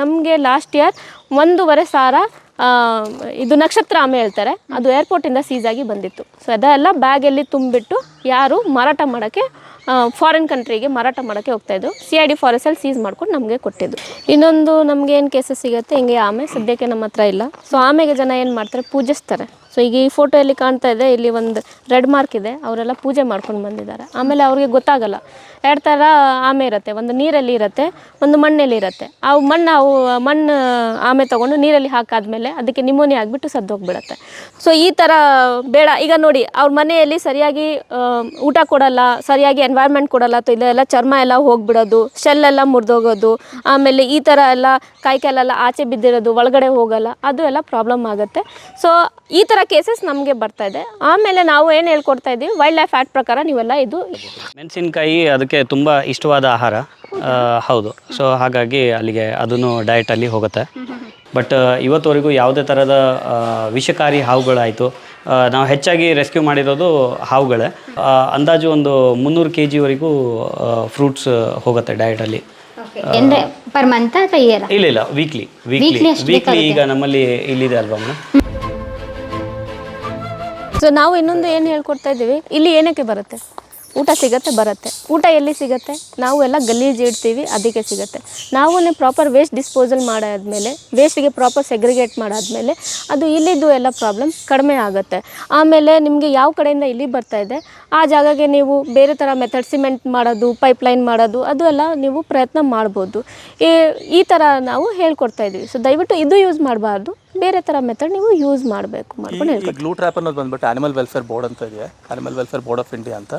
ನಮಗೆ last year ಒಂದೂವರೆ ಸಾವಿರ ಇದು ನಕ್ಷತ್ರ ಆಮೆ ಹೇಳ್ತಾರೆ. ಅದು ಏರ್ಪೋರ್ಟಿಂದ ಸೀಸ್ ಆಗಿ ಬಂದಿತ್ತು. ಸೊ ಅದೆಲ್ಲ ಬ್ಯಾಗಲ್ಲಿ ತುಂಬಿಟ್ಟು ಯಾರು ಮಾರಾಟ ಮಾಡೋಕ್ಕೆ ಫಾರಿನ್ ಕಂಟ್ರಿಗೆ ಮಾರಾಟ ಮಾಡೋಕ್ಕೆ ಹೋಗ್ತಾಯಿದ್ರು ಸಿ ಐ ಡಿ ಫಾರೆಸ್ಟಲ್ಲಿ ಸೀಸ್ ಮಾಡ್ಕೊಂಡು ನಮಗೆ ಕೊಟ್ಟಿದ್ದು ಇನ್ನೊಂದು ನಮಗೆ ಏನು ಕೇಸಸ್ ಸಿಗುತ್ತೆ, ಹಿಂಗೆ ಆಮೆ, ಸದ್ಯಕ್ಕೆ ನಮ್ಮ ಹತ್ರ ಇಲ್ಲ. ಸೊ ಆಮೆಗೆ ಜನ ಏನು ಮಾಡ್ತಾರೆ, ಪೂಜಿಸ್ತಾರೆ. ಸೊ ಈಗ ಈ ಫೋಟೋಯಲ್ಲಿ ಕಾಣ್ತಾ ಇದೆ, ಇಲ್ಲಿ ಒಂದು ರೆಡ್ ಮಾರ್ಕ್ ಇದೆ, ಅವರೆಲ್ಲ ಪೂಜೆ ಮಾಡ್ಕೊಂಡು ಬಂದಿದ್ದಾರೆ. ಆಮೇಲೆ ಅವ್ರಿಗೆ ಗೊತ್ತಾಗಲ್ಲ. ಎರಡು ಥರ ಆಮೆ ಇರುತ್ತೆ, ಒಂದು ನೀರಲ್ಲಿ ಇರುತ್ತೆ, ಒಂದು ಮಣ್ಣಲ್ಲಿ ಇರುತ್ತೆ. ಅವು ಮಣ್ಣು ಅವು, ಮಣ್ಣು ಆಮೆ ತೊಗೊಂಡು ನೀರಲ್ಲಿ ಹಾಕಾದ್ಮೇಲೆ ಅದಕ್ಕೆ ನಿಮೋನಿ ಆಗಿಬಿಟ್ಟು ಸತ್ತೋಗ್ಬಿಡುತ್ತೆ. ಸೊ ಈ ಥರ ಬೇಡ. ಈಗ ನೋಡಿ, ಅವ್ರ ಮನೆಯಲ್ಲಿ ಸರಿಯಾಗಿ ಊಟ ಕೊಡಲ್ಲ, ಸರಿಯಾಗಿ ಎನ್ವೈರ್ಮೆಂಟ್ ಕೊಡಲ್ಲ, ಅಥವಾ ಇಲ್ಲೆಲ್ಲ ಚರ್ಮ ಎಲ್ಲ ಹೋಗ್ಬಿಡೋದು ಶೆಲ್ ಎಲ್ಲ ಮುರಿದೋಗೋದು, ಆಮೇಲೆ ಈ ಥರ ಎಲ್ಲ ಕಾಯಿಕಾಲೆಲ್ಲ ಆಚೆ ಬಿದ್ದಿರೋದು, ಒಳಗಡೆ ಹೋಗಲ್ಲ, ಅದು ಎಲ್ಲ ಪ್ರಾಬ್ಲಮ್ ಆಗುತ್ತೆ. ಸೊ ಈ ಥರ ಕೇಸಸ್ ನಮಗೆ ಬರ್ತಾ ಇದೆ. ಆಮೇಲೆ ನಾವು ಏನು ಹೇಳ್ಕೊಡ್ತಾ ಇದ್ದೀವಿ? ವೈಲ್ಡ್ ಲೈಫ್ ಆ್ಯಕ್ಟ್ ಪ್ರಕಾರ ನೀವೆಲ್ಲ ಇದು ಮೆಣಸಿನ್ಕಾಯಿ ಅದಕ್ಕೆ ತುಂಬ ಇಷ್ಟವಾದ ಆಹಾರ. ಹೌದು. ಸೊ ಹಾಗಾಗಿ ಅಲ್ಲಿಗೆ ಅದನ್ನು ಡಯಟಲ್ಲಿ ಹೋಗುತ್ತೆ. ಬಟ್ ಇವತ್ತುವರೆಗೂ ಯಾವುದೇ ಥರದ ವಿಷಕಾರಿ ಹಾವುಗಳಾಯಿತು. ನಾವು ಹೆಚ್ಚಾಗಿ ರೆಸ್ಕ್ಯೂ ಮಾಡಿರೋದು ಹಾವುಗಳೇ. ಅಂದಾಜು ಒಂದು ಮುನ್ನೂರು ಕೆ ಜಿವರೆಗೂ ಫ್ರೂಟ್ಸ್ ಹೋಗುತ್ತೆ ಡಯಟಲ್ಲಿ ಅಂದ್ರೆ ಪರ್ ಮಂತ್ ಅಥವಾ ಇಯರ್ ಇಲ್ಲ ಇಲ್ಲ. ವೀಕ್ಲಿ ವೀಕ್ಲಿ ವೀಕ್ಲಿ ಈಗ ನಮ್ಮಲ್ಲಿ ಇಲ್ಲಿದೆ ಅಲ್ವಾ ಮೇಡಮ್? ಸೊ ನಾವು ಇನ್ನೊಂದು ಏನು ಹೇಳ್ಕೊಡ್ತಾ ಇದ್ದೀವಿ? ಇಲ್ಲಿ ಏನಕ್ಕೆ ಬರುತ್ತೆ? ಊಟ ಸಿಗತ್ತೆ ಬರುತ್ತೆ. ಊಟ ಎಲ್ಲಿ ಸಿಗತ್ತೆ? ನಾವು ಎಲ್ಲ ಗಲೀಜು ಇಡ್ತೀವಿ ಅದಕ್ಕೆ ಸಿಗುತ್ತೆ. ನಾವು ಪ್ರಾಪರ್ ವೇಸ್ಟ್ ಡಿಸ್ಪೋಸಲ್ ಮಾಡಾದ್ಮೇಲೆ ವೇಸ್ಟಿಗೆ ಪ್ರಾಪರ್ ಸೆಗ್ರಿಗೇಟ್ ಮಾಡಾದ್ಮೇಲೆ ಅದು ಇಲ್ಲಿದ್ದು ಎಲ್ಲ ಪ್ರಾಬ್ಲಮ್ ಕಡಿಮೆ ಆಗುತ್ತೆ. ಆಮೇಲೆ ನಿಮಗೆ ಯಾವ ಕಡೆಯಿಂದ ಇಲ್ಲಿ ಬರ್ತಾ ಇದೆ ಆ ಜಾಗಕ್ಕೆ ನೀವು ಬೇರೆ ಥರ ಮೆಥಡ್ ಸಿಮೆಂಟ್ ಮಾಡೋದು ಪೈಪ್ಲೈನ್ ಮಾಡೋದು ಅದು ಎಲ್ಲ ನೀವು ಪ್ರಯತ್ನ ಮಾಡ್ಬೋದು. ಈ ಈ ಥರ ನಾವು ಹೇಳ್ಕೊಡ್ತಾ ಇದ್ದೀವಿ ಸೊ ದಯವಿಟ್ಟು ಇದು ಯೂಸ್ ಮಾಡಬಾರ್ದು ಬೇರೆ ಥರ ಮೆಥಡ್ ನೀವು ಯೂಸ್ ಮಾಡಬೇಕು ಮಾಡ್ಕೊಂಡು ಹೇಳ್ಕೊಡ್ತೀವಿ. ಗ್ಲೂ ಟ್ರ್ಯಾಪ್ ಅನ್ನೋದು ಬಂದ್ಬಿಟ್ಟು ಆನಿಮಲ್ ವೆಲ್ಫೇರ್ ಬೋರ್ಡ್ ಅಂತ ಇದೆ. Animal welfare board of India ಅಂತ.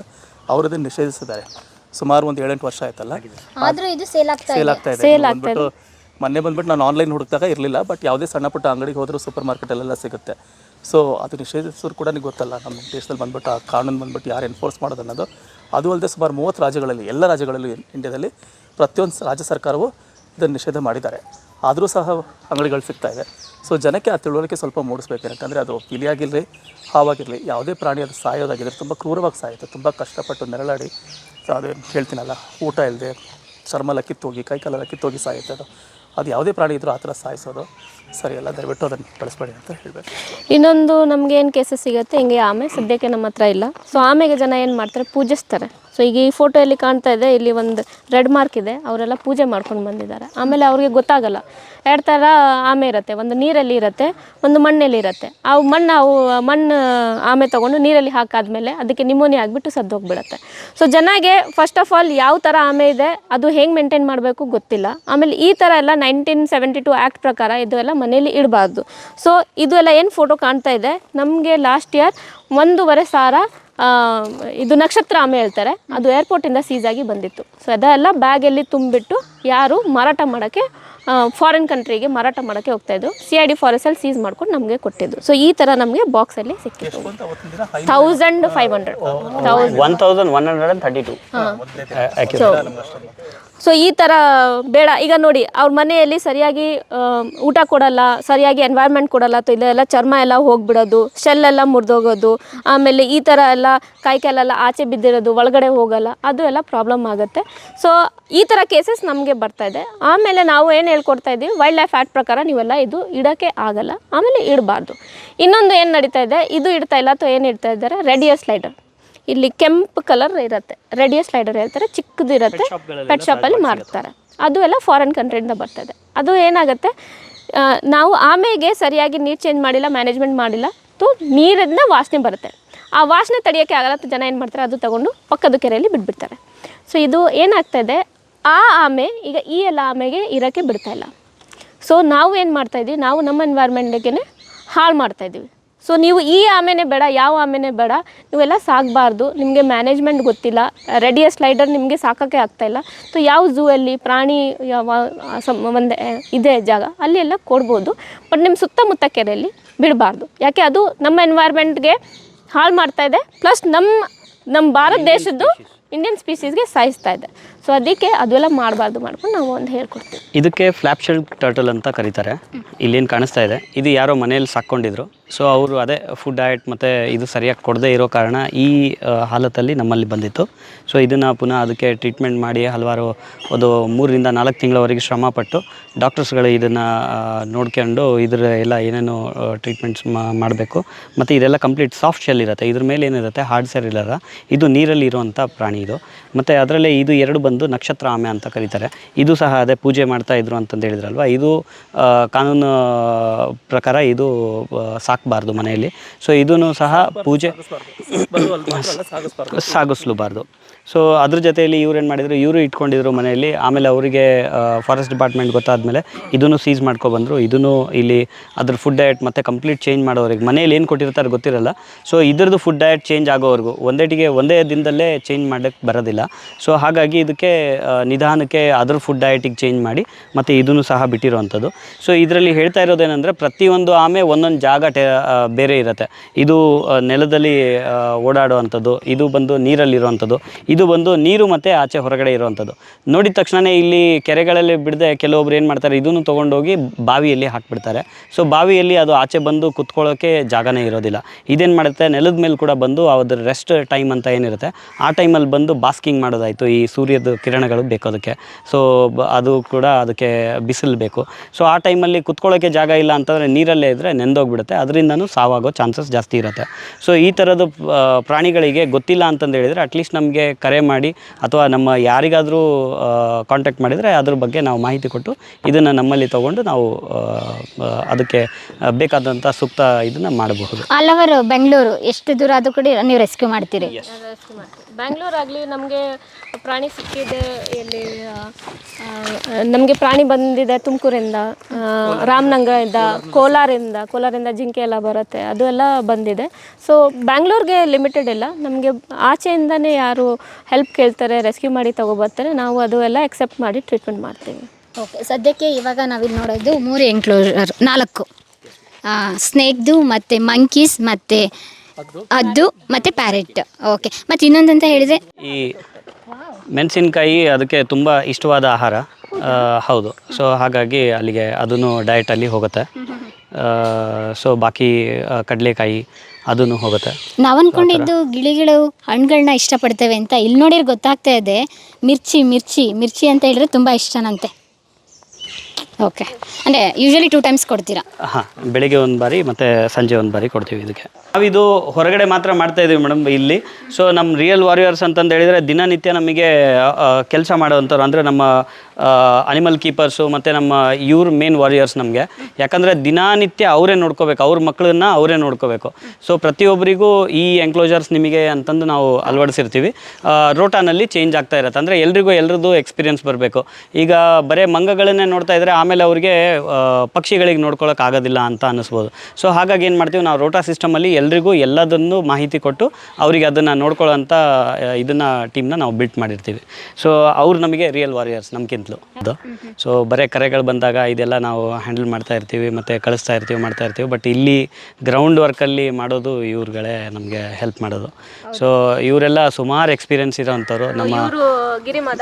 ಅವರು ಅದನ್ನು ನಿಷೇಧಿಸಿದ್ದಾರೆ. ಸುಮಾರು ಒಂದು ಏಳೆಂಟು ವರ್ಷ ಆಯ್ತಲ್ಲ? ಆದ್ರೂ ಇದು ಸೇಲ್ ಆಗ್ತಾ ಸೇಲ್ ಆಗ್ತಾ ಇದೆ. ಬಂದ್ಬಿಟ್ಟು ಮೊನ್ನೆ ಬಂದ್ಬಿಟ್ಟು ನಾನು ಆನ್ಲೈನ್ ಹುಡುಕ್ದಾಗ ಇರಲಿಲ್ಲ ಬಟ್ ಯಾವುದೇ ಸಣ್ಣ ಪುಟ್ಟ ಅಂಗಡಿಗೆ ಹೋದರೂ ಸೂಪರ್ ಮಾರ್ಕೆಟಲ್ಲೆಲ್ಲ ಸಿಗುತ್ತೆ. ಸೊ ಅದು ನಿಷೇಧಿಸೋರು ಕೂಡ ನಿಮ್ಗೆ ಗೊತ್ತಲ್ಲ ನಮ್ಮ ದೇಶದಲ್ಲಿ ಬಂದ್ಬಿಟ್ಟು ಆ ಕಾನೂನು ಬಂದ್ಬಿಟ್ಟು ಯಾರು ಎನ್ಫೋರ್ಸ್ ಮಾಡೋದು ಅನ್ನೋದು ಅದು ಅಲ್ಲದೆ ಸುಮಾರು ಮೂವತ್ತು ರಾಜ್ಯಗಳಲ್ಲಿ ಎಲ್ಲ ರಾಜ್ಯಗಳಲ್ಲೂ ಇಂಡಿಯಾದಲ್ಲಿ ಪ್ರತಿಯೊಂದು ರಾಜ್ಯ ಸರ್ಕಾರವು ಇದನ್ನು ನಿಷೇಧ ಮಾಡಿದ್ದಾರೆ. ಆದರೂ ಸಹ ಅಂಗಡಿಗಳು ಸಿಗ್ತಾ ಇದೆ. ಸೊ ಜನಕ್ಕೆ ಆ ತಿಳುವಳಿಕೆ ಸ್ವಲ್ಪ ಮೂಡಿಸ್ಬೇಕು. ಯಾಕಂದರೆ ಅದು ಪಿಲಿಯಾಗಿರಲಿ ಹಾವಾಗಿರಲಿ, ಯಾವುದೇ ಪ್ರಾಣಿ ಅದು ಸಾಯೋದಾಗಿದ್ದರೆ ತುಂಬ ಕ್ರೂರವಾಗಿ ಸಾಯುತ್ತೆ. ತುಂಬ ಕಷ್ಟಪಟ್ಟು ನೆರಳಾಡಿ ಅದು ಹೇಳ್ತೀನಲ್ಲ, ಊಟ ಇಲ್ಲದೆ ಚರ್ಮ ಎಲ್ಲ ಕಿತ್ತೋಗಿ ಕೈ ಕಾಲೆಲ್ಲ ಕಿತ್ತೋಗಿ ಸಾಯುತ್ತೆ ಅದು. ಅದು ಯಾವುದೇ ಪ್ರಾಣಿ ಇದ್ದರೂ ಆ ಥರ ಸಾಯಿಸೋದು ಸರಿಯಲ್ಲ ದಯವಿಟ್ಟು ಅದನ್ನು ಬಳಸಬೇಡಿ ಅಂತ ಹೇಳಬೇಕು. ಇನ್ನೊಂದು ನಮಗೆ ಏನು ಕೇಸಸ್ ಸಿಗುತ್ತೆ, ಹಿಂಗೆ ಆಮೆ, ಸದ್ಯಕ್ಕೆ ನಮ್ಮ ಹತ್ರ ಇಲ್ಲ. ಸೊ ಆಮೆಗೆ ಜನ ಏನು ಮಾಡ್ತಾರೆ, ಪೂಜಿಸ್ತಾರೆ. ಸೊ ಈಗ ಈ ಫೋಟೋಯಲ್ಲಿ ಕಾಣ್ತಾ ಇದೆ, ಇಲ್ಲಿ ಒಂದು ರೆಡ್ ಮಾರ್ಕ್ ಇದೆ, ಅವರೆಲ್ಲ ಪೂಜೆ ಮಾಡ್ಕೊಂಡು ಬಂದಿದ್ದಾರೆ. ಆಮೇಲೆ ಅವ್ರಿಗೆ ಗೊತ್ತಾಗಲ್ಲ. ಎರಡು ಥರ ಆಮೆ ಇರುತ್ತೆ, ಒಂದು ನೀರಲ್ಲಿ ಇರುತ್ತೆ, ಒಂದು ಮಣ್ಣಲ್ಲಿ ಇರುತ್ತೆ. ಆ ಮಣ್ಣು, ಅವು, ಮಣ್ಣು ಆಮೆ ತೊಗೊಂಡು ನೀರಲ್ಲಿ ಹಾಕಾದ್ಮೇಲೆ ಅದಕ್ಕೆ ನಿಮೋನಿ ಆಗಿಬಿಟ್ಟು ಸತ್ತೋಗ್ಬಿಡುತ್ತೆ. ಸೊ ಜನಗೆ ಫಸ್ಟ್ ಆಫ್ ಆಲ್ ಯಾವ ಥರ ಆಮೆ ಇದೆ, ಅದು ಹೆಂಗೆ ಮೇಂಟೈನ್ ಮಾಡಬೇಕು ಗೊತ್ತಿಲ್ಲ. ಆಮೇಲೆ ಈ ಥರ ಎಲ್ಲ ನೈನ್ಟೀನ್ ಸೆವೆಂಟಿ ಟು ಆ್ಯಕ್ಟ್ ಪ್ರಕಾರ ಇದು ಎಲ್ಲ ಮನೇಲಿ ಇಡಬಾರ್ದು. ಸೊ ಇದು ಎಲ್ಲ ಏನು ಫೋಟೋ ಕಾಣ್ತಾ ಇದೆ, ನಮಗೆ ಲಾಸ್ಟ್ ಇಯರ್ ಒಂದೂವರೆ ಸಾವಿರ ಇದು ನಕ್ಷತ್ರ ಆಮೆ ಹೇಳ್ತಾರೆ. ಅದು ಏರ್ಪೋರ್ಟಿಂದ ಸೀಸ್ ಆಗಿ ಬಂದಿತ್ತು. ಸೊ ಅದೆಲ್ಲ ಬ್ಯಾಗಲ್ಲಿ ತುಂಬಿಟ್ಟು ಯಾರು ಮಾರಾಟ ಮಾಡೋಕ್ಕೆ ಫಾರಿನ್ ಕಂಟ್ರಿಗೆ ಮಾರಾಟ ಮಾಡೋಕ್ಕೆ ಹೋಗ್ತಾ ಇದ್ದು ಸಿ ಐ ಡಿ ಫಾರೆಸ್ಟಲ್ಲಿ ಸೀಸ್ ಮಾಡ್ಕೊಂಡು ನಮಗೆ ಕೊಟ್ಟಿದ್ದು ಸೊ ಈ ಥರ ನಮಗೆ ಬಾಕ್ಸಲ್ಲಿ ಸಿಕ್ಕಿತ್ತು. Thousand five hundred one thousand one hundred and thirty two so ಈ ಥರ ಬೇಡ. ಈಗ ನೋಡಿ ಅವ್ರ ಮನೆಯಲ್ಲಿ ಸರಿಯಾಗಿ ಊಟ ಕೊಡಲ್ಲ ಸರಿಯಾಗಿ ಎನ್ವೈರ್ಮೆಂಟ್ ಕೊಡಲ್ಲ ಅಥವಾ ಇಲ್ಲೆಲ್ಲ ಚರ್ಮ ಎಲ್ಲ ಹೋಗ್ಬಿಡೋದು ಶೆಲ್ ಎಲ್ಲ ಮುರಿದೋಗೋದು ಆಮೇಲೆ ಈ ಥರ ಎಲ್ಲ ಕಾಯಿಕಾಲೆಲ್ಲ ಆಚೆ ಬಿದ್ದಿರೋದು ಒಳಗಡೆ ಹೋಗಲ್ಲ ಅದು ಎಲ್ಲ ಪ್ರಾಬ್ಲಮ್ ಆಗುತ್ತೆ. ಸೊ ಈ ಥರ ಕೇಸಸ್ ನಮಗೆ ಬರ್ತಾ ಇದೆ. ಆಮೇಲೆ ನಾವು ಏನು ಹೇಳ್ಕೊಡ್ತಾ ಇದ್ದೀವಿ. ವೈಲ್ಡ್ ಲೈಫ್ ಆ್ಯಕ್ಟ್ ಪ್ರಕಾರ ನೀವೆಲ್ಲ ಇದು ಇಡೋಕ್ಕೆ ಆಗಲ್ಲ ಆಮೇಲೆ ಇಡಬಾರ್ದು. ಇನ್ನೊಂದು ಏನು ನಡೀತಾ ಇದೆ? ಇದು ಇಡ್ತಾ ಇಲ್ಲ ಅಥವಾ ಏನು ಇಡ್ತಾ ಇದ್ದಾರೆ? ರೇಡಿಯೋ ಸ್ಲೈಡರ್ ಇಲ್ಲಿ ಕೆಂಪು ಕಲರ್ ಇರುತ್ತೆ. ರೇಡಿಯೋ ಸ್ಲೈಡರ್ ಹೇಳ್ತಾರೆ ಚಿಕ್ಕದು ಇರುತ್ತೆ. ಪೆಟ್ ಶಾಪಲ್ಲಿ ಮಾರ್ತಾರೆ. ಅದು ಎಲ್ಲ ಫಾರಿನ್ ಕಂಟ್ರಿಯಿಂದ ಬರ್ತದೆ ಅದು ಏನಾಗುತ್ತೆ? ನಾವು ಆಮೆಗೆ ಸರಿಯಾಗಿ ನೀರು ಚೇಂಜ್ ಮಾಡಿಲ್ಲ ಮ್ಯಾನೇಜ್ಮೆಂಟ್ ಮಾಡಿಲ್ಲ ತು ನೀರಿಂದ ವಾಸನೆ ಬರುತ್ತೆ. ಆ ವಾಸನೆ ತಡೆಯೋಕ್ಕೆ ಆಗಲ್ಲ ಜನ ಏನು ಮಾಡ್ತಾರೆ? ಅದು ತಗೊಂಡು ಪಕ್ಕದ ಕೆರೆಯಲ್ಲಿ ಬಿಟ್ಬಿಡ್ತಾರೆ. ಸೊ ಇದು ಏನಾಗ್ತಾ ಇದೆ? ಆ ಆಮೆ, ಈಗ ಈ ಎಲ್ಲ ಆಮೆಗೆ ಇರೋಕ್ಕೆ ಬಿಡ್ತಾ ಇಲ್ಲ. ಸೊ ನಾವು ಏನು ಮಾಡ್ತಾ ಇದ್ದೀವಿ ನಾವು ನಮ್ಮ ಎನ್ವೈರ್ಮೆಂಟ್ಗೆ ಹಾಳು ಮಾಡ್ತಾ ಇದ್ದೀವಿ ಸೊ ನೀವು ಈ ಆಮೆನೇ ಬೇಡ, ಯಾವ ಆಮೆನೇ ಬೇಡ, ನೀವೆಲ್ಲ ಸಾಕಬಾರ್ದು. ನಿಮಗೆ ಮ್ಯಾನೇಜ್ಮೆಂಟ್ ಗೊತ್ತಿಲ್ಲ. ರೆಡಿಯ ಸ್ಲೈಡರ್ ನಿಮಗೆ ಸಾಕೋಕ್ಕೆ ಆಗ್ತಾಯಿಲ್ಲ ಸೊ ಯಾವ ಝೂ ಅಲ್ಲಿ ಪ್ರಾಣಿ ಯಾವ ಒಂದು, ಇದೆ ಜಾಗ, ಅಲ್ಲಿ ಎಲ್ಲ ಕೊಡ್ಬೋದು. ಬಟ್ ನಿಮ್ಮ ಸುತ್ತಮುತ್ತ ಕೆರೆಯಲ್ಲಿ ಬಿಡಬಾರ್ದು. ಯಾಕೆ? ಅದು ನಮ್ಮ ಎನ್ವೈರ್ಮೆಂಟ್ಗೆ ಹಾಳು ಮಾಡ್ತಾಯಿದೆ ಪ್ಲಸ್ ನಮ್ಮ ನಮ್ಮ ಭಾರತ ದೇಶದ್ದು ಇಂಡಿಯನ್ ಸ್ಪೀಸೀಸ್ಗೆ ಸಾಯಿಸ್ತಾ ಇದೆ. ಸೊ ಅದಕ್ಕೆ ಅದೆಲ್ಲ ಮಾಡಬಾರ್ದು ಮಾಡ್ಕೊಂಡು ನಾವು ಒಂದು ಹೇಳ್ಕೊಡ್ತೀವಿ. ಇದಕ್ಕೆ ಫ್ಲ್ಯಾಪ್ ಶೆಲ್ ಟರ್ಟಲ್ ಅಂತ ಕರೀತಾರೆ. ಇಲ್ಲೇನು ಕಾಣಿಸ್ತಾ ಇದೆ. ಇದು ಯಾರೋ ಮನೆಯಲ್ಲಿ ಸಾಕ್ಕೊಂಡಿದ್ರು. ಸೊ ಅವರು ಅದೇ ಫುಡ್ ಡಯಟ್ ಮತ್ತು ಇದು ಸರಿಯಾಗಿ ಕೊಡದೇ ಇರೋ ಕಾರಣ ಈ ಹಾಲತಲ್ಲಿ ನಮ್ಮಲ್ಲಿ ಬಂದಿತ್ತು. ಸೊ ಇದನ್ನು ಪುನಃ ಅದಕ್ಕೆ ಟ್ರೀಟ್ಮೆಂಟ್ ಮಾಡಿ ಹಲವಾರು ಒಂದು ಮೂರರಿಂದ ನಾಲ್ಕು ತಿಂಗಳವರೆಗೆ ಶ್ರಮಪಟ್ಟು ಡಾಕ್ಟರ್ಸ್ಗಳು ಇದನ್ನು ನೋಡ್ಕೊಂಡು ಇದರ ಎಲ್ಲ ಏನೇನು ಟ್ರೀಟ್ಮೆಂಟ್ಸ್ ಮಾಡಬೇಕು. ಮತ್ತು ಇದೆಲ್ಲ ಕಂಪ್ಲೀಟ್ ಸಾಫ್ಟ್ ಶೆಲ್ ಇರುತ್ತೆ. ಇದ್ರ ಮೇಲೆ ಏನಿರುತ್ತೆ? ಹಾರ್ಡ್ ಸೆಲ್ ಇರಲ್ಲ. ಇದು ನೀರಲ್ಲಿ ಇರುವಂಥ ಪ್ರಾಣಿ. ಇದು. ಮತ್ತು ಅದರಲ್ಲೇ ಇದು ಎರಡು ಬಂದು ನಕ್ಷತ್ರ ಆಮೆ ಅಂತ ಕರೀತಾರೆ. ಇದು ಸಹ ಅದೇ ಪೂಜೆ ಮಾಡ್ತಾ ಇದ್ರು ಅಂತಂದು ಹೇಳಿದ್ರಲ್ವ? ಇದು ಕಾನೂನು ಪ್ರಕಾರ ಇದು ಸಾಕಬಾರ್ದು ಮನೆಯಲ್ಲಿ. ಸೊ ಇದೂ ಸಹ ಪೂಜೆ ಸಾಗಿಸ್ಲೂಬಾರ್ದು. ಸೊ ಅದ್ರ ಜೊತೆಯಲ್ಲಿ ಇವ್ರು ಏನು ಮಾಡಿದ್ರು? ಇವರು ಇಟ್ಕೊಂಡಿದ್ರು ಮನೆಯಲ್ಲಿ. ಆಮೇಲೆ ಅವರಿಗೆ ಫಾರೆಸ್ಟ್ ಡಿಪಾರ್ಟ್ಮೆಂಟ್ ಗೊತ್ತಾದ್ಮೇಲೆ ಇದನ್ನು ಸೀಸ್ ಮಾಡ್ಕೊಬಂದರು ಇದನ್ನು ಇಲ್ಲಿ ಅದ್ರ ಫುಡ್ ಡಯಟ್ ಮತ್ತು ಕಂಪ್ಲೀಟ್ ಚೇಂಜ್ ಮಾಡೋರಿಗೆ ಮನೇಲಿ ಏನು ಕೊಟ್ಟಿರ್ತಾರೆ ಗೊತ್ತಿರಲ್ಲ. ಸೊ ಇದ್ರದ್ದು ಫುಡ್ ಡಯಟ್ ಚೇಂಜ್ ಆಗೋವರೆಗೂ. ಒಂದೇಟಿಗೆ, ಒಂದೇ ದಿನದಲ್ಲೇ ಚೇಂಜ್ ಮಾಡೋಕ್ಕೆ ಬರೋದಿಲ್ಲ. ಸೊ ಹಾಗಾಗಿ ಇದಕ್ಕೆ ನಿಧಾನಕ್ಕೆ ಅದ್ರ ಫುಡ್ ಡಯಟಿಗೆ ಚೇಂಜ್ ಮಾಡಿ ಮತ್ತು ಇದನ್ನು ಸಹ ಬಿಟ್ಟಿರುವಂಥದ್ದು. ಸೊ ಇದರಲ್ಲಿ ಹೇಳ್ತಾ ಇರೋದೇನೆಂದರೆ ಪ್ರತಿಯೊಂದು ಆಮೆ ಒಂದೊಂದು ಜಾಗ ಬೇರೆ ಇರುತ್ತೆ. ಇದು ನೆಲದಲ್ಲಿ ಓಡಾಡುವಂಥದ್ದು. ಇದು ಬಂದು ನೀರಲ್ಲಿರುವಂಥದ್ದು. ಇದು ಬಂದು ನೀರು ಮತ್ತು ಆಚೆ ಹೊರಗಡೆ ಇರುವಂಥದ್ದು. ನೋಡಿದ ತಕ್ಷಣವೇ ಇಲ್ಲಿ ಕೆರೆಗಳಲ್ಲಿ ಬಿಡದೆ ಕೆಲವೊಬ್ರು ಏನು ಮಾಡ್ತಾರೆ, ಇದನ್ನು ತೊಗೊಂಡೋಗಿ ಬಾವಿಯಲ್ಲಿ ಹಾಕ್ಬಿಡ್ತಾರೆ. ಸೊ ಬಾವಿಯಲ್ಲಿ ಅದು ಆಚೆ ಬಂದು ಕುತ್ಕೊಳ್ಳೋಕ್ಕೆ ಜಾಗನೇ ಇರೋದಿಲ್ಲ. ಇದೇನು ಮಾಡುತ್ತೆ, ನೆಲದ ಮೇಲೆ ಕೂಡ ಬಂದು ಅದ್ರ ರೆಸ್ಟ್ ಟೈಮ್ ಅಂತ ಏನಿರುತ್ತೆ, ಆ ಟೈಮಲ್ಲಿ ಬಂದು ಬಾಸ್ಕಿಂಗ್ ಮಾಡೋದಾಯಿತು, ಈ ಸೂರ್ಯದ ಕಿರಣಗಳು ಬೇಕು ಅದಕ್ಕೆ ಸೊ ಅದು ಕೂಡ ಅದಕ್ಕೆ ಬಿಸಿಲು ಬೇಕು. ಸೊ ಆ ಟೈಮಲ್ಲಿ ಕುತ್ಕೊಳ್ಳೋಕ್ಕೆ ಜಾಗ ಇಲ್ಲ ಅಂತಂದರೆ ನೀರಲ್ಲೇ ಇದ್ದರೆ ನೆಂದೋಗ್ಬಿಡುತ್ತೆ. ಅದರಿಂದನೂ ಸಾವಾಗೋ ಚಾನ್ಸಸ್ ಜಾಸ್ತಿ ಇರುತ್ತೆ. ಸೊ ಈ ಥರದ ಪ್ರಾಣಿಗಳಿಗೆ ಗೊತ್ತಿಲ್ಲ ಅಂತಂದು ಹೇಳಿದರೆ ಅಟ್ಲೀಸ್ಟ್ ನಮಗೆ ಕರೆ ಮಾಡಿ ಅಥವಾ ನಮ್ಮ ಯಾರಿಗಾದರೂ ಕಾಂಟ್ಯಾಕ್ಟ್ ಮಾಡಿದರೆ ಅದ್ರ ಬಗ್ಗೆ ನಾವು ಮಾಹಿತಿ ಕೊಟ್ಟು ಇದನ್ನು ನಮ್ಮಲ್ಲಿ ತಗೊಂಡು ನಾವು ಅದಕ್ಕೆ ಬೇಕಾದಂಥ ಸೂಕ್ತ ಇದನ್ನು ಮಾಡಬಹುದು. ಆಲ್ ಓವರ್ ಬೆಂಗಳೂರು ಎಷ್ಟು ದೂರ ಅದು ಕೂಡ ನೀವು ರೆಸ್ಕ್ಯೂ ಮಾಡ್ತೀರಿ. ಬೆಂಗಳೂರಾಗಲಿ ಆಗಲಿ ನಮಗೆ ಪ್ರಾಣಿ ಸಿಕ್ಕಿದೆ ಇಲ್ಲಿ ನಮಗೆ ಪ್ರಾಣಿ ಬಂದಿದೆ ತುಮಕೂರಿಂದ ರಾಮನಗರದಿಂದ ಕೋಲಾರಿಂದ ಕೋಲಾರಿಂದ ಜಿಂಕೆ ಎಲ್ಲ ಬರುತ್ತೆ ಅದು ಎಲ್ಲ ಬಂದಿದೆ. ಸೊ ಬ್ಯಾಂಗ್ಳೂರ್ಗೆ ಲಿಮಿಟೆಡ್ ಇಲ್ಲ. ನಮಗೆ ಆಚೆಯಿಂದನೇ ಯಾರು ಹೆಲ್ಪ್ ಕೇಳ್ತಾರೆ ರೆಸ್ಕ್ಯೂ ಮಾಡಿ ತಗೋಬರ್ತಾರೆ ನಾವು ಅದು ಎಲ್ಲ ಎಕ್ಸೆಪ್ಟ್ ಮಾಡಿ ಟ್ರೀಟ್ಮೆಂಟ್ ಮಾಡ್ತೀವಿ. ಓಕೆ ಸದ್ಯಕ್ಕೆ ಇವಾಗ ನಾವಿಲ್ಲಿ ನೋಡೋದು ಮೂರು ಎಂಕ್ಲೋಸರ್ ನಾಲ್ಕು. ಸ್ನೇಕ್ದು ಮತ್ತು ಮಂಕೀಸ್ ಮತ್ತು ಅದು ಮತ್ತು ಪ್ಯಾರೆಟ್ ಓಕೆ ಮತ್ತು ಇನ್ನೊಂದಂತ ಹೇಳಿದರೆ? ಈ ಮೆಣಸಿನ್ಕಾಯಿ ಅದಕ್ಕೆ ತುಂಬ ಇಷ್ಟವಾದ ಆಹಾರ. ಹೌದು. ಸೊ ಹಾಗಾಗಿ ಅಲ್ಲಿಗೆ ಅದನ್ನು ಡಯಟಲ್ಲಿ ಹೋಗುತ್ತೆ. ಸೊ ಬಾಕಿ ಕಡಲೆಕಾಯಿ ಅದನ್ನು ಹೋಗುತ್ತೆ. ನಾವು ಅಂದ್ಕೊಂಡಿದ್ದು ಗಿಳಿಗಳು ಹಣ್ಣುಗಳನ್ನ ಇಷ್ಟಪಡ್ತೇವೆ ಅಂತ ಇಲ್ಲಿ ನೋಡಿದ್ರೆ ಗೊತ್ತಾಗ್ತಾ ಇದೆ. ಮಿರ್ಚಿ ಮಿರ್ಚಿ ಮಿರ್ಚಿ ಅಂತ ಹೇಳಿದ್ರೆ ತುಂಬ ಇಷ್ಟನಂತೆ ಓಕೆ ಅಂದರೆ ಯೂಶಲಿ ಟೂ ಟೈಮ್ಸ್ ಕೊಡ್ತೀರಾ? ಹಾಂ ಬೆಳಿಗ್ಗೆ ಒಂದು ಬಾರಿ ಮತ್ತು ಸಂಜೆ ಒಂದು ಬಾರಿ ಕೊಡ್ತೀವಿ ಇದಕ್ಕೆ. ನಾವಿದು ಹೊರಗಡೆ ಮಾತ್ರ ಮಾಡ್ತಾ ಇದೀವಿ ಮೇಡಮ್ ಇಲ್ಲಿ. ಸೊ ನಮ್ಮ ರಿಯಲ್ ವಾರಿಯರ್ಸ್ ಅಂತಂದು ಹೇಳಿದರೆ ದಿನನಿತ್ಯ ನಮಗೆ ಕೆಲಸ ಮಾಡೋವಂಥವ್ರು ಅಂದರೆ ನಮ್ಮ ಅನಿಮಲ್ ಕೀಪರ್ಸು ಮತ್ತು ನಮ್ಮ ಇವ್ರ ಮೇನ್ ವಾರಿಯರ್ಸ್ ನಮಗೆ. ಯಾಕಂದರೆ ದಿನನಿತ್ಯ ಅವರೇ ನೋಡ್ಕೋಬೇಕು, ಅವ್ರ ಮಕ್ಕಳನ್ನ ಅವರೇ ನೋಡ್ಕೋಬೇಕು. ಸೊ ಪ್ರತಿಯೊಬ್ಬರಿಗೂ ಈ ಎಂಕ್ಲೋಜರ್ಸ್ ನಿಮಗೆ ಅಂತಂದು ನಾವು ಅಳವಡಿಸಿರ್ತೀವಿ. ರೋಟಾನಲ್ಲಿ ಚೇಂಜ್ ಆಗ್ತಾ ಇರುತ್ತೆ. ಅಂದರೆ ಎಲ್ರಿಗೂ ಎಲ್ರದ್ದು ಎಕ್ಸ್ಪೀರಿಯನ್ಸ್ ಬರಬೇಕು. ಈಗ ಬರೀ ಮಂಗಗಳನ್ನೇ ನೋಡ್ತಾ ಇದ್ದರೆ ಆಮೇಲೆ ಅವರಿಗೆ ಪಕ್ಷಿಗಳಿಗೆ ನೋಡ್ಕೊಳ್ಳೋಕೆ ಆಗೋದಿಲ್ಲ ಅಂತ ಅನ್ನಿಸ್ಬೋದು. ಸೊ ಹಾಗಾಗಿ ಏನು ಮಾಡ್ತೀವಿ, ನಾವು ರೋಟಾ ಸಿಸ್ಟಮಲ್ಲಿ ಎಲ್ರಿಗೂ ಎಲ್ಲದನ್ನು ಮಾಹಿತಿ ಕೊಟ್ಟು ಅವರಿಗೆ ಅದನ್ನು ನೋಡ್ಕೊಳ್ಳೋಂಥ ಇದನ್ನು ಟೀಮ್ನ ನಾವು ಬಿಲ್ಟ್ ಮಾಡಿರ್ತೀವಿ. ಸೊ ಅವ್ರು ನಮಗೆ ರಿಯಲ್ ವಾರಿಯರ್ಸ್ ನಮ್ಗಿಂತಲೂ ಅದು ಸೊ ಬರೀ ಕರೆಗಳು ಬಂದಾಗ ಇದೆಲ್ಲ ನಾವು ಹ್ಯಾಂಡಲ್ ಮಾಡ್ತಾ ಇರ್ತೀವಿ ಮತ್ತು ಕಳಿಸ್ತಾ ಇರ್ತೀವಿ ಮಾಡ್ತಾ ಇರ್ತೀವಿ. ಬಟ್ ಇಲ್ಲಿ ಗ್ರೌಂಡ್ ವರ್ಕಲ್ಲಿ ಮಾಡೋದು ಇವ್ರುಗಳೇ ನಮಗೆ ಹೆಲ್ಪ್ ಮಾಡೋದು. ಸೊ ಇವರೆಲ್ಲ ಸುಮಾರು ಎಕ್ಸ್ಪೀರಿಯನ್ಸ್ ಇರೋವಂಥವ್ರು ನಮ್ಮ ಇವರು ಗಿರಿಮದ?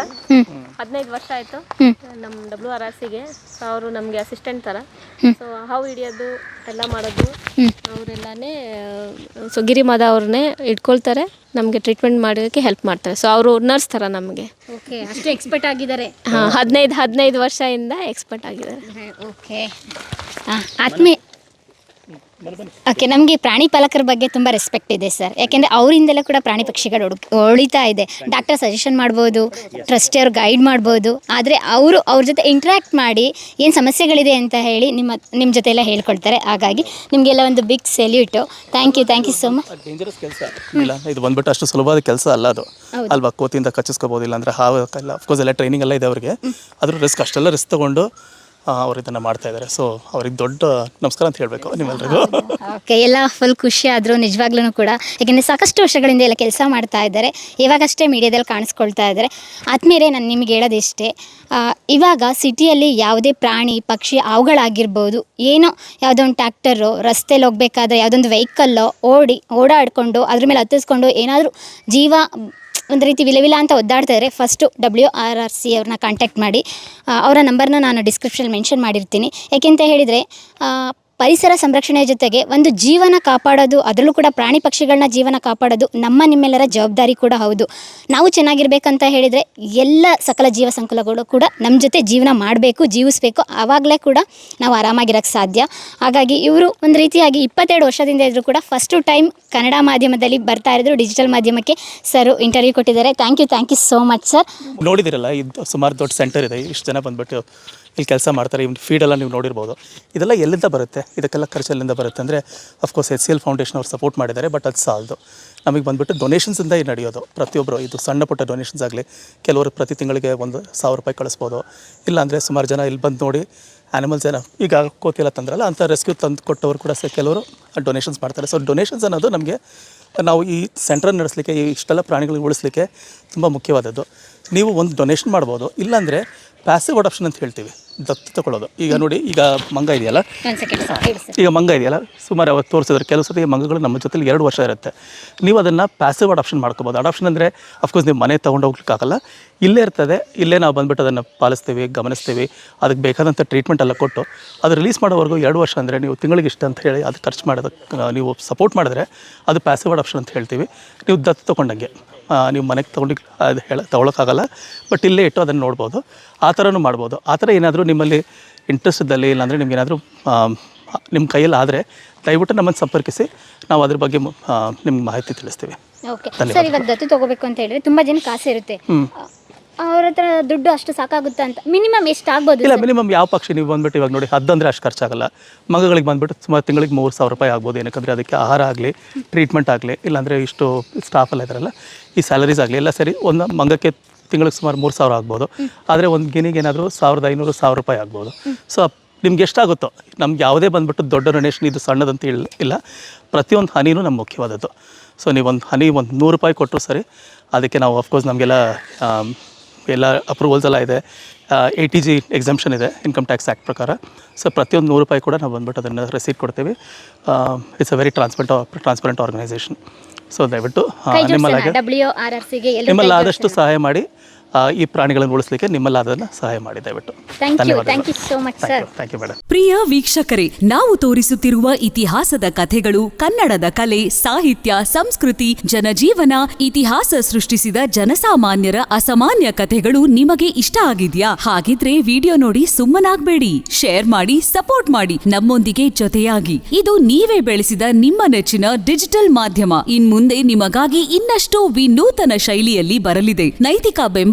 ಹದಿನೈದು ವರ್ಷ ಆಯಿತು. ನಮ್ಮ ಡಬ್ಲ್ಯೂ ಆರ್ ಆರ್ ಸಿಗೆ ಸೊ ಅವರು ನಮಗೆ ಅಸಿಸ್ಟೆಂಟ್ ಥರ ಸೊ ಹಾವು ಹಿಡಿಯೋದು ಎಲ್ಲ ಮಾಡೋದು. ಅವರೆಲ್ಲನೇ ಸೊ ಗಿರಿಮಾದ ಅವ್ರನ್ನೇ ಇಟ್ಕೊಳ್ತಾರೆ. ನಮಗೆ ಟ್ರೀಟ್ಮೆಂಟ್ ಮಾಡೋದಕ್ಕೆ ಹೆಲ್ಪ್ ಮಾಡ್ತಾರೆ. ಸೊ ಅವರು ನರ್ಸ್ ಥರ ನಮಗೆ. ಓಕೆ ಅಷ್ಟು ಎಕ್ಸ್ಪರ್ಟ್ ಆಗಿದ್ದಾರೆ. ಹಾಂ ಹದಿನೈದು ಹದಿನೈದು ವರ್ಷದಿಂದ ಎಕ್ಸ್ಪರ್ಟ್ ಆಗಿದ್ದಾರೆ. ಓಕೆ ಆತ್ಮೀಯ ಓಕೆ ನಮಗೆ ಪ್ರಾಣಿ ಪಾಲಕರ ಬಗ್ಗೆ ತುಂಬ ರೆಸ್ಪೆಕ್ಟ್ ಇದೆ ಸರ್ ಯಾಕೆಂದರೆ ಅವರಿಂದಲೇ ಕೂಡ ಪ್ರಾಣಿ ಪಕ್ಷಿಗಳು ಹುಡುಕ್ ಉಳಿತಾ ಇದೆ. ಡಾಕ್ಟರ್ ಸಜೆಷನ್ ಮಾಡ್ಬೋದು ಟ್ರಸ್ಟ್ ಅವ್ರು ಗೈಡ್ ಮಾಡ್ಬೋದು. ಆದರೆ ಅವರು ಅವ್ರ ಜೊತೆ ಇಂಟ್ರ್ಯಾಕ್ಟ್ ಮಾಡಿ ಏನು ಸಮಸ್ಯೆಗಳಿದೆ ಅಂತ ಹೇಳಿ ನಿಮ್ಮ ನಿಮ್ಮ ಜೊತೆ ಎಲ್ಲ ಹೇಳ್ಕೊಳ್ತಾರೆ. ಹಾಗಾಗಿ ನಿಮಗೆಲ್ಲ ಒಂದು big salute thank you thank you so much dangerous ಕೆಲಸ. ಇಲ್ಲ ಇದು ಬಂದ್ಬಿಟ್ಟು ಅಷ್ಟು ಸುಲಭವಾದ ಕೆಲಸ ಅಲ್ಲ ಅದು. ಅಲ್ವಾ ಕೋತಿಯಿಂದ ಕಚ್ಚಿಸ್ಕೋಬೋದಿಲ್ಲ ಅಂದರೆ ಹಾವು ಎಲ್ಲ ಅಫ್ಕೋರ್ಸ್ ಎಲ್ಲ ಟ್ರೈನಿಂಗ್ ಎಲ್ಲ ಇದೆ ಅವರಿಗೆ. ಅದ್ರ ರಿಸ್ಕ್ ಅಷ್ಟೆಲ್ಲ ರಿಸ್ಕ್ ತೊಗೊಂಡು ಅವ್ರು ಇದನ್ನು ಮಾಡ್ತಾ ಇದ್ದಾರೆ ಸೊ ಅವ್ರಿಗೆ ದೊಡ್ಡ ನಮಸ್ಕಾರ ಅಂತ ಹೇಳಬೇಕು ನಿಮ್ಮೆಲ್ಲರಿಗೂ ಓಕೆ ಎಲ್ಲ ಫುಲ್ ಖುಷಿ ಆದ್ರು ನಿಜವಾಗ್ಲೂ ಕೂಡ. ಯಾಕೆಂದರೆ ಸಾಕಷ್ಟು ವರ್ಷಗಳಿಂದ ಎಲ್ಲ ಕೆಲಸ ಮಾಡ್ತಾ ಇದ್ದಾರೆ. ಇವಾಗಷ್ಟೇ ಮೀಡಿಯಾದಲ್ಲಿ ಕಾಣಿಸ್ಕೊಳ್ತಾ ಇದ್ದಾರೆ. ಆದ್ಮೇಲೆ ನಾನು ನಿಮಗೆ ಹೇಳೋದಿಷ್ಟೇ ಇವಾಗ ಸಿಟಿಯಲ್ಲಿ ಯಾವುದೇ ಪ್ರಾಣಿ, ಪಕ್ಷಿ ಅವುಗಳಾಗಿರ್ಬೋದು, ಏನೋ ಯಾವುದೋ ಒಂದು ಟ್ಯಾಕ್ಟರು ರಸ್ತೆಯಲ್ಲಿ ಹೋಗ್ಬೇಕಾದ್ರೆ ಯಾವುದೊಂದು ವೆಹಿಕಲ್ಲೋ ಓಡಿ ಓಡಾಡಿಕೊಂಡು, ಅದ್ರ ಮೇಲೆ ಹತ್ತಿಸ್ಕೊಂಡು ಏನಾದರೂ ಜೀವ ಒಂದು ರೀತಿ ವಿಲವಿಲ ಅಂತ ಒದ್ದಾಡ್ತಾ ಇದ್ದರೆ first W R R C ಅವ್ರನ್ನ ಕಾಂಟ್ಯಾಕ್ಟ್ ಮಾಡಿ ಅವರ ನಂಬರ್ನ ನಾನು ಡಿಸ್ಕ್ರಿಪ್ಷನ್ ಮೆನ್ಷನ್ ಮಾಡಿರ್ತೀನಿ. ಯಾಕೆಂತ ಹೇಳಿದರೆ ಪರಿಸರ ಸಂರಕ್ಷಣೆಯ ಜೊತೆಗೆ ಒಂದು ಜೀವನ ಕಾಪಾಡೋದು, ಅದರಲ್ಲೂ ಕೂಡ ಪ್ರಾಣಿ ಪಕ್ಷಿಗಳನ್ನ ಜೀವನ ಕಾಪಾಡೋದು ನಮ್ಮ ನಿಮ್ಮೆಲ್ಲರ ಜವಾಬ್ದಾರಿ ಕೂಡ ಹೌದು. ನಾವು ಚೆನ್ನಾಗಿರ್ಬೇಕಂತ ಹೇಳಿದರೆ ಎಲ್ಲ ಸಕಲ ಜೀವ ಸಂಕುಲಗಳು ಕೂಡ ನಮ್ಮ ಜೊತೆ ಜೀವನ ಮಾಡಬೇಕು, ಜೀವಿಸಬೇಕು. ಆವಾಗಲೇ ಕೂಡ ನಾವು ಆರಾಮಾಗಿರೋಕ್ಕೆ ಸಾಧ್ಯ. ಹಾಗಾಗಿ ಇವರು ಒಂದು ರೀತಿಯಾಗಿ ಇಪ್ಪತ್ತೆರಡು ವರ್ಷದಿಂದ ಇದ್ದರೂ ಕೂಡ ಫಸ್ಟು ಟೈಮ್ ಕನ್ನಡ ಮಾಧ್ಯಮದಲ್ಲಿ ಬರ್ತಾ ಇದ್ರು ಡಿಜಿಟಲ್ ಮಾಧ್ಯಮಕ್ಕೆ ಸರ್ ಇಂಟರ್ವ್ಯೂ ಕೊಟ್ಟಿದ್ದಾರೆ. Thank you thank you so much sir ನೋಡಿದಿರಲ್ಲ, ಇದು ಸುಮಾರು ದೊಡ್ಡ ಸೆಂಟರ್ ಇದೆ, ಇಷ್ಟು ಜನ ಬಂದ್ಬಿಟ್ಟು ಇಲ್ಲಿ ಕೆಲಸ ಮಾಡ್ತಾರೆ ಇವ್ನ ಫೀಡೆಲ್ಲ ನೀವು ನೋಡಿರ್ಬೋದು. ಇದೆಲ್ಲ ಎಲ್ಲಿಂದ ಬರುತ್ತೆ? ಇದಕ್ಕೆಲ್ಲ ಖರ್ಚು ಎಲ್ಲಿಂದ ಬರುತ್ತೆ ಅಂದರೆ of course H C L foundation ಅವ್ರು ಸಪೋರ್ಟ್ ಮಾಡಿದ್ದಾರೆ ಬಟ್ ಅದು ಸಾಲದು. ನಮಗೆ ಬಂದ್ಬಿಟ್ಟು ಡೊನೇಷನ್ಸಿಂದ ಈ ನಡೆಯೋದು. ಪ್ರತಿಯೊಬ್ಬರು ಇದು ಸಣ್ಣ ಪುಟ್ಟ ಡೊನೇಷನ್ಸ್ ಆಗಲಿ, ಕೆಲವರು ಪ್ರತಿ ತಿಂಗಳಿಗೆ ಒಂದು ಸಾವಿರ ರೂಪಾಯಿ ಕಳಿಸ್ಬೋದು. ಇಲ್ಲಾಂದರೆ ಸುಮಾರು ಜನ ಇಲ್ಲಿ ಬಂದು ನೋಡಿ ಆ್ಯನಿಮಲ್ಸ್ ಏನೋ, ಈಗ ಕೋತಿಲ್ಲ ತಂದ್ರಲ್ಲ ಅಂಥ ರೆಸ್ಕ್ಯೂ ತಂದು ಕೊಟ್ಟವರು ಕೂಡ ಸಹ ಕೆಲವರು ಡೊನೇಷನ್ಸ್ ಮಾಡ್ತಾರೆ. ಸೊ ಡೊನೇಷನ್ಸ್ ಅನ್ನೋದು ನಮಗೆ, ನಾವು ಈ ಸೆಂಟ್ರಲ್ ನಡೆಸಲಿಕ್ಕೆ, ಈ ಇಷ್ಟೆಲ್ಲ ಪ್ರಾಣಿಗಳಿಗೆ ಉಳಿಸ್ಲಿಕ್ಕೆ ತುಂಬ ಮುಖ್ಯವಾದದ್ದು. ನೀವು ಒಂದು ಡೊನೇಷನ್ ಮಾಡ್ಬೋದು. ಇಲ್ಲಾಂದರೆ ಪ್ಯಾಸಿವ್ ಅಡಾಪ್ಷನ್ ಅಂತ ಹೇಳ್ತೀವಿ. ದತ್ತು ತಗೊಳ್ಳೋದು. ಈಗ ನೋಡಿ ಈಗ ಮಂಗ ಇದೆಯಲ್ಲ? ಈಗ ಮಂಗ ಇದೆಯಲ್ಲ? ಸುಮಾರು ಅವತ್ತು ತೋರಿಸಿದ್ರೆ ಕೆಲವು ಸತಿ ಮಂಗಗಳು ನಮ್ಮ ಜೊತೆಲಿ ಎರಡು ವರ್ಷ ಇರುತ್ತೆ. ನೀವು ಅದನ್ನು ಪ್ಯಾಸಿವ್ ಅಡಾಪ್ಷನ್ ಮಾಡ್ಕೋಬೋದು. ಅಡಾಪ್ಷನ್ ಅಂದರೆ ಅಫ್ಕೋರ್ಸ್ ನೀವು ಮನೆ ತೊಗೊಂಡು ಹೋಗ್ಲಿಕ್ಕಾಗಲ್ಲ. ಇಲ್ಲೇ ಇರ್ತದೆ ಇಲ್ಲೇ ನಾವು ಬಂದ್ಬಿಟ್ಟು ಅದನ್ನು ಪಾಲಿಸ್ತೀವಿ ಗಮನಿಸ್ತೀವಿ ಅದಕ್ಕೆ ಬೇಕಾದಂಥ ಟ್ರೀಟ್ಮೆಂಟ್ ಎಲ್ಲ ಕೊಟ್ಟು ಅದು ರಿಲೀಸ್ ಮಾಡೋವರೆಗೂ ಎರಡು ವರ್ಷ ಅಂದರೆ ನೀವು ತಿಂಗಳಿಗೆ ಇಷ್ಟ ಅಂತ ಹೇಳಿ ಅದು ಖರ್ಚು ಮಾಡೋದಕ್ಕೆ ನೀವು ಸಪೋರ್ಟ್ ಮಾಡಿದ್ರೆ ಅದು ಪ್ಯಾಸಿವ್ ಅಡಾಪ್ಷನ್ ಅಂತ ಹೇಳ್ತೀವಿ. ನೀವು ದತ್ತು ತೊಗೊಂಡಂಗೆ. ನೀವು ಮನೆಗೆ ತೊಗೊಂಡು ಅದು ಹೇಳ ತೊಗೊಳಕ್ಕಾಗಲ್ಲ. ಬಟ್ ಇಲ್ಲೇ ಇಟ್ಟು ಅದನ್ನು ನೋಡ್ಬೋದು. ಆ ಥರನೂ ಮಾಡ್ಬೋದು. ಆ ಥರ ಏನಾದರೂ ನಿಮ್ಮಲ್ಲಿ ಇಂಟ್ರೆಸ್ಟ್ ಇದ್ದಲ್ಲಿ ಇಲ್ಲಾಂದರೆ ನಿಮ್ಗೆ ಏನಾದರೂ ನಿಮ್ಮ ಕೈಯಲ್ಲಿ ಆದರೆ ದಯವಿಟ್ಟು ನಮ್ಮನ್ನು ಸಂಪರ್ಕಿಸಿ. ನಾವು ಅದ್ರ ಬಗ್ಗೆ ನಿಮ್ಗೆ ಮಾಹಿತಿ ತಿಳಿಸ್ತೀವಿ. ಓಕೆ ಸರ್ ಇವಾಗ ದತ್ತು ತಗೋಬೇಕು ಅಂತ ಹೇಳಿದ್ರೆ ತುಂಬ ಜನಕ್ಕೆ ಆಸೆ ಇರುತ್ತೆ. ಅವ್ರ ಹತ್ರ ದುಡ್ಡು ಅಷ್ಟು ಸಾಕಾಗುತ್ತೆ ಅಂತ. ಮಿನಿಮಮ್ ಎಷ್ಟು ಆಗ್ಬೋದು ಇಲ್ಲ ಮಿನಿಮಮ್ ಯಾವ ಪಕ್ಷ ನೀವು ಬಂದ್ಬಿಟ್ಟು ಇವಾಗ ನೋಡಿ ಹದ್ದಂದ್ರೆ ಅಷ್ಟು ಖರ್ಚಾಗಲ್ಲ. ಮಗಗಳಿಗೆ ಬಂದ್ಬಿಟ್ಟು ಸುಮಾರು ತಿಂಗಳಿಗೆ ಮೂರು ಸಾವಿರ ರೂಪಾಯಿ ಆಗ್ಬೋದು. ಏನಕ್ಕಂದರೆ ಅದಕ್ಕೆ ಆಹಾರ ಆಗಲಿ ಟ್ರೀಟ್ಮೆಂಟ್ ಆಗಲಿ ಇಲ್ಲಾಂದರೆ ಇಷ್ಟು ಸ್ಟಾಫ್ ಎಲ್ಲ ಇದ್ದಾರಲ್ಲ ಈ ಸ್ಯಾಲರೀಸ್ ಆಗಲಿ ಎಲ್ಲ ಸರಿ ಒಂದು ಮಂಗಕ್ಕೆ ತಿಂಗಳಿಗೆ ಸುಮಾರು ಮೂರು ಸಾವಿರ ಆಗ್ಬೋದು. ಆದರೆ ಒಂದು ಗಿನಿಗೆ ಏನಾದರೂ ಸಾವಿರದ ಐನೂರು ಸಾವಿರ ರೂಪಾಯಿ ಆಗ್ಬೋದು. ಸೊ ನಿಮ್ಗೆ ಎಷ್ಟಾಗುತ್ತೋ ನಮ್ಗೆ ಯಾವುದೇ ಬಂದ್ಬಿಟ್ಟು ದೊಡ್ಡ ಡೊನೇಷನ್ ಇದು ಸಣ್ಣದಂತ ಇಲ್ಲ ಇಲ್ಲ. ಪ್ರತಿಯೊಂದು ಹನಿನೂ ನಮ್ಮ ಮುಖ್ಯವಾದದ್ದು. ಸೊ ನೀವು ಒಂದು ಹನಿ ಒಂದು ನೂರು ರೂಪಾಯಿ ಕೊಟ್ಟರು ಸರಿ ಅದಕ್ಕೆ ನಾವು ಆಫ್ಕೋರ್ಸ್ ನಮಗೆಲ್ಲ ಎಲ್ಲ ಅಪ್ರೂವಲ್ಸ್ ಎಲ್ಲ ಇದೆ. ಎ ಟಿ ಜಿ ಎಕ್ಸಾಮ್ಷನ್ ಇದೆ ಇನ್ಕಮ್ ಟ್ಯಾಕ್ಸ್ ಆ್ಯಕ್ಟ್ ಪ್ರಕಾರ. ಸೊ ಪ್ರತಿಯೊಂದು ನೂರು ರೂಪಾಯಿ ಕೂಡ ನಾವು ಬಂದ್ಬಿಟ್ಟು ಅದನ್ನು ರೆಸೀಟ್ ಕೊಡ್ತೀವಿ. It's a very transparent transparent organisation so ದಯವಿಟ್ಟು ಆ, ನಿಮ್ಮಲ್ಲಿ ಆದಷ್ಟು ಸಹಾಯ ಮಾಡಿ. ಈ ಪ್ರಾಣಿಗಳನ್ನು ಉಳಿಸ್ಲಿಕ್ಕೆ ನಿಮ್ಮಲ್ಲಾದನ್ನು ಸಹಾಯ ಮಾಡಿ ದಯವಿಟ್ಟು. Thank you thank you so much sir thank you madam ಪ್ರಿಯ ವೀಕ್ಷಕರೇ ನಾವು ತೋರಿಸುತ್ತಿರುವ ಇತಿಹಾಸದ ಕಥೆಗಳು ಕನ್ನಡದ ಕಲೆ ಸಾಹಿತ್ಯ ಸಂಸ್ಕೃತಿ ಜನಜೀವನ ಇತಿಹಾಸ ಸೃಷ್ಟಿಸಿದ ಜನಸಾಮಾನ್ಯರ ಅಸಾಮಾನ್ಯ ಕಥೆಗಳು ನಿಮಗೆ ಇಷ್ಟ ಆಗಿದ್ಯಾ? ಹಾಗಿದ್ರೆ ವಿಡಿಯೋ ನೋಡಿ ಸುಮ್ಮನಾಗ್ಬೇಡಿ. ಶೇರ್ ಮಾಡಿ ಸಪೋರ್ಟ್ ಮಾಡಿ. ನಮ್ಮೊಂದಿಗೆ ಜೊತೆಯಾಗಿ. ಇದು ನೀವೇ ಬೆಳೆಸಿದ ನಿಮ್ಮ ನೆಚ್ಚಿನ ಡಿಜಿಟಲ್ ಮಾಧ್ಯಮ. ಇನ್ಮುಂದೆ ನಿಮಗಾಗಿ ಇನ್ನಷ್ಟು ವಿನೂತನ ಶೈಲಿಯಲ್ಲಿ ಬರಲಿದೆ. ನೈತಿಕ